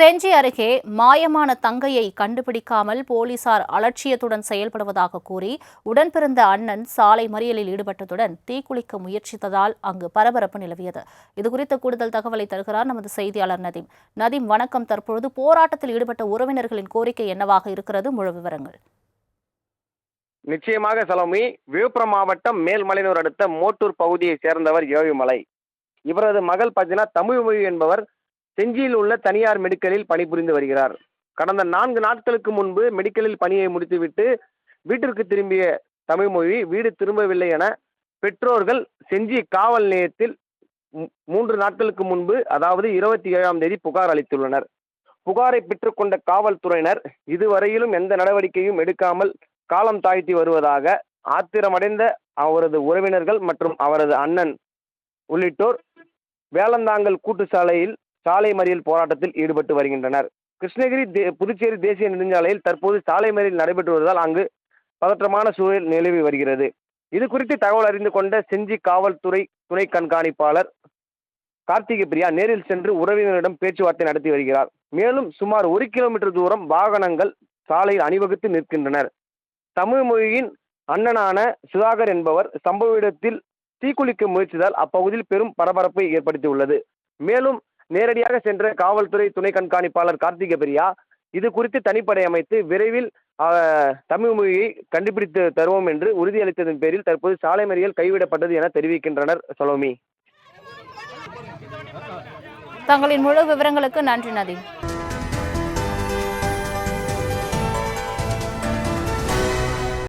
செஞ்சி அருகே மாயமான தங்கையை கண்டுபிடிக்காமல் போலீசார் அலட்சியத்துடன் செயல்படுவதாக கூறி உடன்பிறந்த அண்ணன் சாலை மறியலில் ஈடுபட்டதுடன் தீக்குளிக்க முயற்சித்ததால் அங்கு பரபரப்பு நிலவியது. இதுகுறித்த கூடுதல் தகவலை தருகிறார் நமது செய்தியாளர் நதீம். நதீம் வணக்கம். தற்பொழுது போராட்டத்தில் ஈடுபட்ட உறவினர்களின் கோரிக்கை என்னவாக இருக்கிறது? முழு விவரங்கள். நிச்சயமாக சலோமி. விழுப்புரம் மாவட்டம் மேல்மலையனூர் அடுத்த மோட்டூர் பகுதியைச் சேர்ந்தவர் ஏழுமலை. இவரது மகள் பஜனா தமிழ்மொழி என்பவர் செஞ்சியில் உள்ள தனியார் மெடிக்கலில் பணிபுரிந்து வருகிறார். கடந்த நான்கு நாட்களுக்கு முன்பு மெடிக்கலில் பணியை முடித்துவிட்டு வீட்டிற்கு திரும்பிய தமிழ்மொழி வீடு திரும்பவில்லை என பெற்றோர்கள் செஞ்சி காவல் நிலையத்தில் மூன்று நாட்களுக்கு முன்பு அதாவது இருபத்தி ஏழாம் தேதி புகார் அளித்துள்ளனர். புகாரை பெற்றுக்கொண்ட காவல்துறையினர் இதுவரையிலும் எந்த நடவடிக்கையும் எடுக்காமல் காலம் தாழ்த்தி வருவதாக ஆத்திரமடைந்த அவரது உறவினர்கள் மற்றும் அவரது அண்ணன் உள்ளிட்டோர் வேலந்தாங்கல் கூட்டு சாலையில் சாலை மறியல் போராட்டத்தில் ஈடுபட்டு வருகின்றனர். கிருஷ்ணகிரி தே- புதுச்சேரி தேசிய நெடுஞ்சாலையில் தற்போது சாலை மறியல் நடைபெற்று வருவதால் அங்கு பதற்றமான சூழல் நிலவி வருகிறது. இது குறித்து தகவல் அறிந்து கொண்ட செஞ்சி காவல்துறை துணை கண்காணிப்பாளர் கார்த்திகை பிரியா நேரில் சென்று உறவினரிடம் பேச்சுவார்த்தை நடத்தி வருகிறார். மேலும் சுமார் ஒரு கிலோமீட்டர் தூரம் வாகனங்கள் சாலையில் அணிவகுத்து நிற்கின்றனர். தமிழ் மொழியின் அண்ணனான சுதாகர் என்பவர் சம்பவ இடத்தில் தீக்குளிக்க முயற்சித்தால் அப்பகுதியில் பெரும் பரபரப்பை ஏற்படுத்தியுள்ளது. மேலும் நேரடியாக சென்ற காவல்துறை துணை கண்காணிப்பாளர் கார்த்திக பிரியா இது குறித்து தனிப்படை அமைத்து விரைவில் தமிழ் மொழியை கண்டுபிடித்து தருவோம் என்று உறுதியளித்ததன் பேரில் தற்போது சாலை மறியல் கைவிடப்பட்டது என தெரிவிக்கின்றனர் சலோமி. தங்களின் முழு விவரங்களுக்கு நன்றி நதீம்.